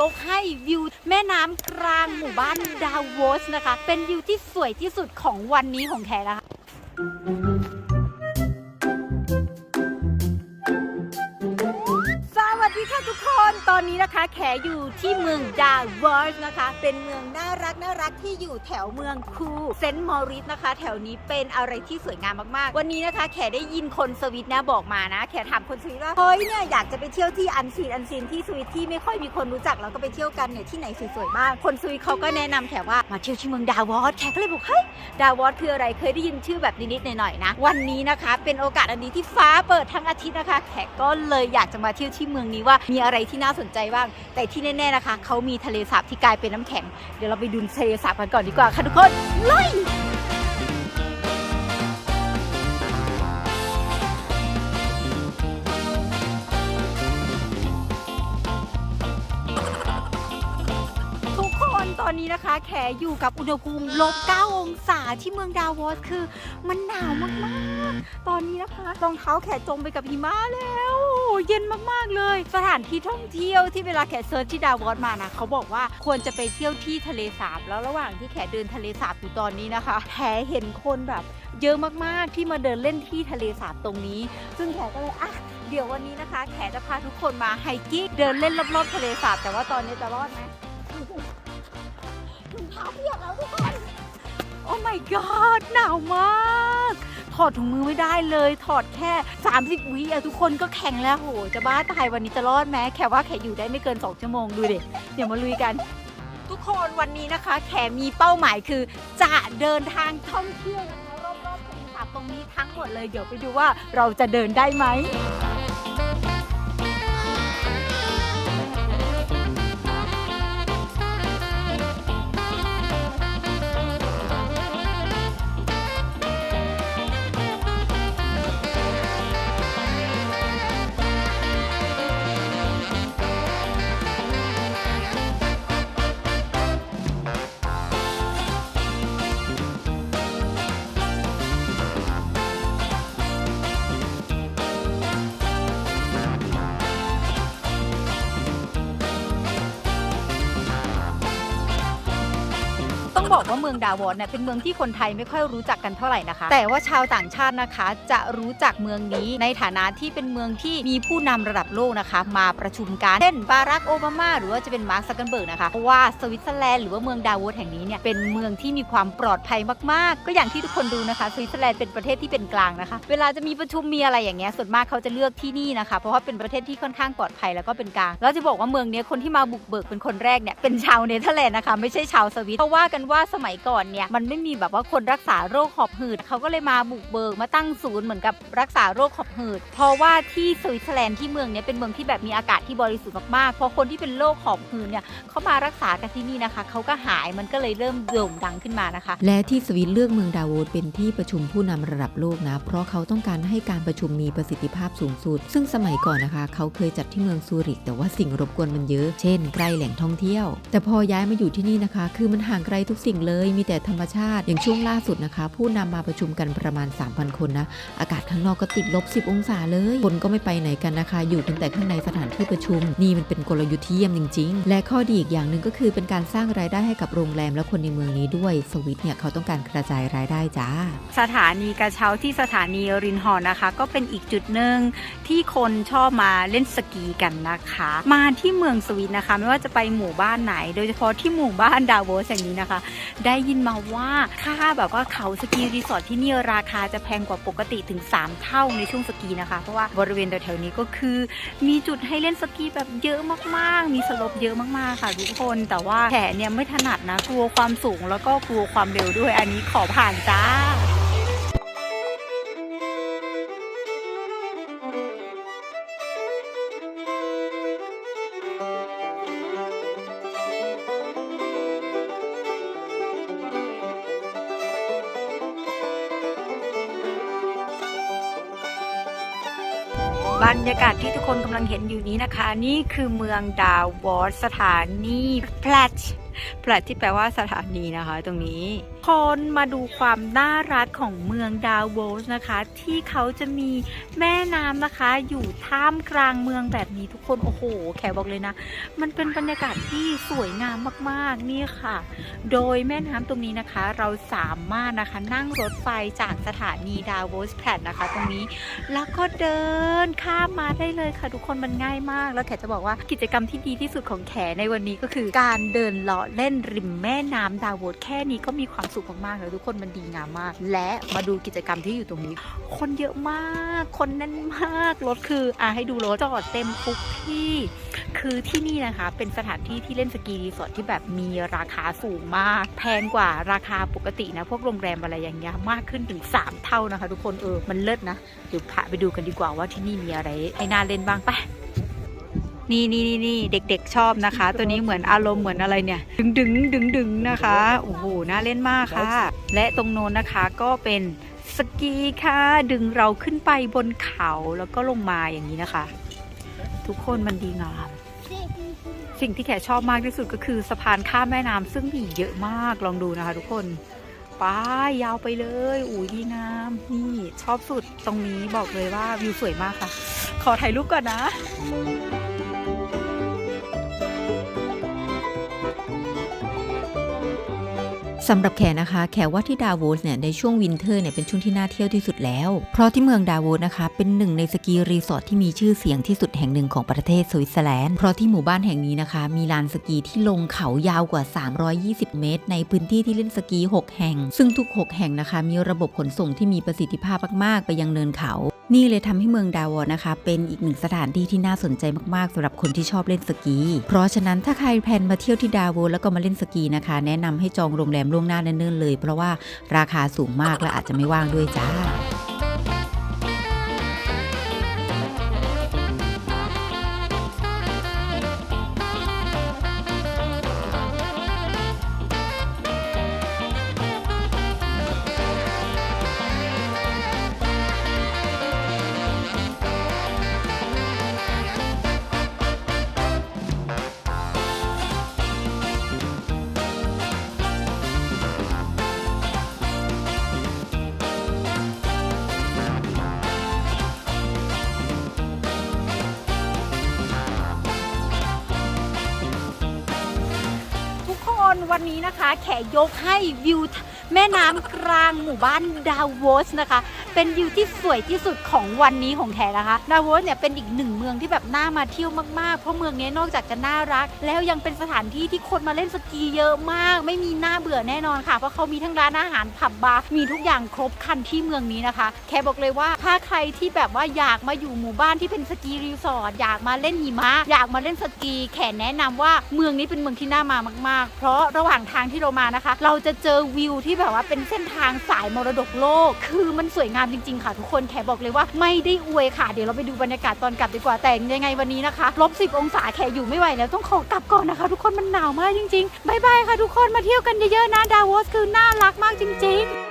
ยกให้วิวแม่น้ำกลางหมู่บ้านดาวโวสนะคะ เป็นวิวที่สวยที่สุดของวันนี้ของแขนะคะ นะคะ แขอยู่ที่เมืองดาวอร์สนะคะ เป็นเมืองน่ารักน่ารักที่อยู่แถวเมืองคูเซนต์มอริสนะคะ แถวนี้เป็นอะไรที่สวยงามมากๆ วันนี้นะคะ แขได้ยินคนสวิตนะบอกมานะ แขถามคนสวิตว่าเฮ้ยเนี่ยอยากจะไปเที่ยวที่อันซีนอันซีนที่สวิตที่ไม่ค่อยมีคนรู้จักแล้วก็ไปเที่ยวกันเนี่ยที่ไหนสวยๆบ้างคนสวิตเขาก็แนะนำแขว่ามาเที่ยวที่เมืองดาวอร์สแขก็เลยบอกเฮ้ยดาวอสคืออะไรเคยได้ยินชื่อแบบนิดๆหน่อยๆนะวันนี้นะคะ เป็นโอกาสอันนี้ที่ฟ้าเปิดทั้งอาทิตย์นะคะ แขกก็เลยอยากจะมาเที่ยวที่เมืองนี้ว่ามีอะไรที่น่าสนใจบ้าง แต่ที่แน่ๆนะคะเขามีทะเลสาบที่กลายเป็นน้ำแข็ง เดี๋ยวเราไปดูทะเลสาบกันก่อนดีกว่าค่ะทุกคนลุยทุกคนตอนนี้นะคะแขอยู่กับอุณหภูมิลบ 9 องศาที่เมืองดาวอสคือ มันหนาวมากๆ ตอนนี้นะคะรองเท้าแขจมไปกับหิมะแล้ว เย็นมากๆเลย สถานที่ท่องเที่ยวที่เวลาแขเซิร์ชที่ดาวอสมานะเขาบอกว่าควรจะไปเที่ยวที่ทะเลสาบ แล้วระหว่างที่แขเดินทะเลสาบอยู่ตอนนี้นะคะแขเห็นคนแบบเยอะมากๆที่มาเดินเล่นที่ทะเลสาบตรงนี้ ซึ่งแขก็เลยอะเดี๋ยววันนี้นะคะ แขจะพาทุกคนมาไฮกิ้งเดินเล่นรอบๆทะเลสาบ แต่ว่าตอนนี้จะรอดไหมถุงเท้าเปียกแล้วทุกคน โอ้ my god หนาวมากถ อดถุงมือไม่ได้เลย ถอดแค่ 30 วิอะทุกคนก็แข็งแล้วโห จะบ้าตายวันนี้จะรอดไหมแค่ว่าแขอยู่ได้ไม่เกิน 2 ชั่วโมงดูดิเดี๋ยวมาลุยกัน ทุกคนวันนี้นะคะ แขมีเป้าหมายคือ จะเดินทางท่องเที่ยวนะคะรอบๆทะเลสาตรงนี้ทั้งหมดเลยเดี๋ยวไปดูว่าเราจะเดินได้ไหม ต้องบอกว่าเมืองดาวอนเนี่ยเป็นเมืองที่คนไทยไม่ค่อยรู้จักกันเท่าไหร่นะคะ แต่ว่าชาวต่างชาตินะคะจะรู้จักเมืองนี้ในฐานะที่เป็นเมืองที่มีผู้นำระดับโลกนะคะ มาประชุมกันเช่นบารักโอบามา หรือว่าจะเป็นมาร์คซักเกนเบิร์กนะคะเพราะว่าสวิตเซอร์แลนด์หรือว่าเมืองดาวอนแห่งนี้เนี่ยเป็นเมืองที่มีความปลอดภัยมากๆ ก็อย่างที่ทุกคนดูนะคะสวิตเซอร์แลนด์เป็นประเทศที่เป็นกลางนะคะ เวลาจะมีประชุมมีอะไรอย่างเงี้ยส่วนมากเขาจะเลือกที่นี่นะคะ เพราะว่าเป็นประเทศที่ค่อนข้างปลอดภัยแล้วก็เป็นกลางแล้วจะบอกว่าเมืองนี้คนที่มาบุกเบิกเป็นคนแรกเนี่ยเป็นชาวเนเธอร์แลนด์นะคะไม่ใช่ชาวสวิตเพราะว่ากันว่าสมัยก่อนเนี่ยมันไม่มีแบบว่าคนรักษาโรคหอบหืดเขาก็เลยมาบุกเบิกมาตั้งศูนย์เหมือนกับรักษาโรคหอบหืด เพราะว่าที่สวิตเซอร์แลนด์ที่เมืองเนี้ยเป็นเมืองที่แบบมีอากาศที่บริสุทธิ์มากๆพอคนที่เป็นโรคหอบหืดเนี่ยเขามารักษากันที่นี่นะคะเขาก็หายมันก็เลยเริ่มโด่งดังขึ้นมานะคะ และที่สวิตเลือกเมืองดาโวสเป็นที่ประชุมผู้นำระดับโลกนะ เพราะเขาต้องการให้การประชุมมีประสิทธิภาพสูงสุด ซึ่งสมัยก่อนนะคะ เขาเคยจัดที่เมืองซูริก แต่ว่าสิ่งรบกวนมันเยอะ เช่นใกล้แหล่งท่องเที่ยว แต่พอย้ายมาอยู่ที่นี่นะคะ คือมันห่างไกลทุกสิ่งเลยมีแต่ธรรมชาติ อย่างช่วงล่าสุดนะคะ ผู้นำมาประชุมกันประมาณ 3,000 คนนะ อากาศข้างนอกก็ติดลบ 10 องศาเลย คนก็ไม่ไปไหนกันนะคะ อยู่กันแต่ข้างในสถานที่ประชุม นี่มันเป็นกลยุทธ์ที่เยี่ยมจริง ๆ และข้อดีอีกอย่างหนึ่งก็คือเป็นการสร้างรายได้ให้กับโรงแรมและคนในเมืองนี้ด้วย สวิตเนี่ยเขาต้องการกระจายรายได้จ้า สถานีกระเช้าที่สถานีรินฮอนนะคะ ก็เป็นอีกจุดหนึ่งที่คนชอบมาเล่นสกีกันนะคะ มาที่เมืองสวิตนะคะ ไม่ว่าจะไปหมู่บ้านไหน โดยเฉพาะที่หมู่บ้านดาวโวสแห่างนี้นะคะได้ยินมาว่าค่าแบบว่าเขาสกีรีสอร์ทที่นี่ราคาจะแพงกว่าปกติถึง 3 เท่าในช่วงสกีนะคะ เพราะว่าบริเวณแถวๆนี้ก็คือ มีจุดให้เล่นสกีแบบเยอะมากๆ มีสลบเยอะมากๆค่ะทุกคน แต่ว่าแขนเนี่ยไม่ถนัดนะกลัวความสูงแล้วก็กลัวความเร็วด้วยอันนี้ขอผ่านจ้า บรรยากาศที่ทุกคนกำลังเห็นอยู่นี้นะคะ นี่คือเมืองดาวอสสถานีแพลชแพลที่แปลว่าสถานีนะคะ ตรงนี้ คนมาดูความน่ารักของเมืองดาวโวสนะคะ ที่เขาจะมีแม่น้ำนะคะ อยู่ท่ามกลางเมืองแบบนี้ทุกคนโอ้โห แขบอกเลยนะ มันเป็นบรรยากาศที่สวยงามมากๆนี่ค่ะ โดยแม่น้ำตรงนี้นะคะ เราสามารถนะคะนั่งรถไฟจากสถานีดาวโวสแพลตนะคะ ตรงนี้แล้วก็เดินข้ามมาได้เลยค่ะ ทุกคนมันง่ายมาก แล้วแขจะบอกว่ากิจกรรมที่ดีที่สุดของแขในวันนี้ก็คือ การเดินเลาะเล่นริมแม่น้ำดาวโวสแค่นี้ก็มีความสุขมากๆแล้วทุกคนมันดีงามมาก และมาดูกิจกรรมที่อยู่ตรงนี้ คนเยอะมาก คนแน่นมากรถคืออะให้ดูรถจอดเต็มทุกที่ คือที่นี่นะคะ เป็นสถานที่ที่เล่นสกีรีสอร์ทที่แบบมีราคาสูงมาก แพงกว่าราคาปกตินะ พวกโรงแรมอะไรอย่างเงี้ยมากขึ้นถึง 3 เท่านะคะ ทุกคนเออมันเลิศนะเดี๋ยวพาไปดูกันดีกว่าว่าที่นี่มีอะไรให้น่าเล่นบ้างไป นี่นี่นี่นี่เด็กๆชอบนะคะ ตัวนี้เหมือนอารมณ์เหมือนอะไรเนี่ย ดึงดึงดึงดึงนะคะโอ้โหน่าเล่นมากค่ะ และตรงโน้นนะคะก็เป็นสกีค่ะ ดึงเราขึ้นไปบนเขาแล้วก็ลงมาอย่างนี้นะคะ ทุกคนมันดีงามสิ่งที่แขชอบมากที่สุดก็คือสะพานข้ามแม่น้ำซึ่งมีเยอะมากลองดูนะคะ ทุกคนป้ายยาวไปเลยอุ้ยดีงาม นี่ชอบสุดตรงนี้บอกเลยว่าวิวสวยมากค่ะ ขอถ่ายรูปก่อนนะ สำหรับแขนะคะ แขว่าที่ดาวสเนี่ยในช่วงวินเทอร์เนี่ยเป็นช่วงที่น่าเที่ยวที่สุดแล้ว เพราะที่เมืองดาวสนะคะ เป็นหนึ่งในสกีรีสอร์ทที่มีชื่อเสียงที่สุดแห่งหนึ่งของประเทศสวิตเซอร์แลนด์เพราะที่หมู่บ้านแห่งนี้นะคะ มีลานสกีที่ลงเขายาวกว่า 320 เมตร ในพื้นที่ที่เล่นสกี 6 แห่ง ซึ่งทุก 6 แห่งนะคะ มีระบบขนส่งที่มีประสิทธิภาพมากๆ ไปยังเนินเขา นี่เลยทำให้เมืองดาวอนะคะ เป็นอีกหนึ่งสถานที่ที่น่าสนใจมากๆสำหรับคนที่ชอบเล่นสกี เพราะฉะนั้นถ้าใครแพลนมาเที่ยวที่ดาวอแล้วก็มาเล่นสกีนะคะ แนะนำให้จองโรงแรมล่วงหน้าเนิ่นๆเลย เพราะว่าราคาสูงมากและอาจจะไม่ว่างด้วยจ้า นนี้นะคะ แขยกให้วิว แม่น้ำกลางหมู่บ้านดาวโวสนะคะ เป็นวิวที่สวยที่สุดของวันนี้ของแขนะคะ ดาวโวสเนี่ยเป็นอีกหนึ่งเมืองที่แบบน่ามาเที่ยวมากๆ เพราะเมืองนี้นอกจากจะน่ารัก แล้วยังเป็นสถานที่ที่คนมาเล่นสกีเยอะมาก ไม่มีหน่าเบื่อแน่นอนค่ะ เพราะเขามีทั้งร้านอาหารผับบาร์ มีทุกอย่างครบครันที่เมืองนี้นะคะแขบอกเลยว่าถ้าใครที่แบบว่าอยากมาอยู่หมู่บ้านที่เป็นสกีรีสอร์ท อยากมาเล่นหิมะ อยากมาเล่นสกี แขแนะนำว่าเมืองนี้เป็นเมืองที่น่ามามาก ๆ เพราะระหว่างทางที่เรามานะคะ เราจะเจอวิวที่แบบว่าเป็นเส้นทางสายมรดกโลก คือมันสวยงามจริงๆ ค่ะทุกคนแขบอกเลยว่าไม่ได้อวยค่ะ เดี๋ยวเราไปดูบรรยากาศตอนกลับดีกว่าแต่ยังไงวันนี้นะคะลบสิบองศาแขอยู่ไม่ไหวแล้วต้องขอกลับก่อนนะคะ ทุกคนมันหนาวมากจริงๆบายบายค่ะทุกคนมาเที่ยวกันเยอะๆนะดาวอสคือน่ารักมากจริง ๆ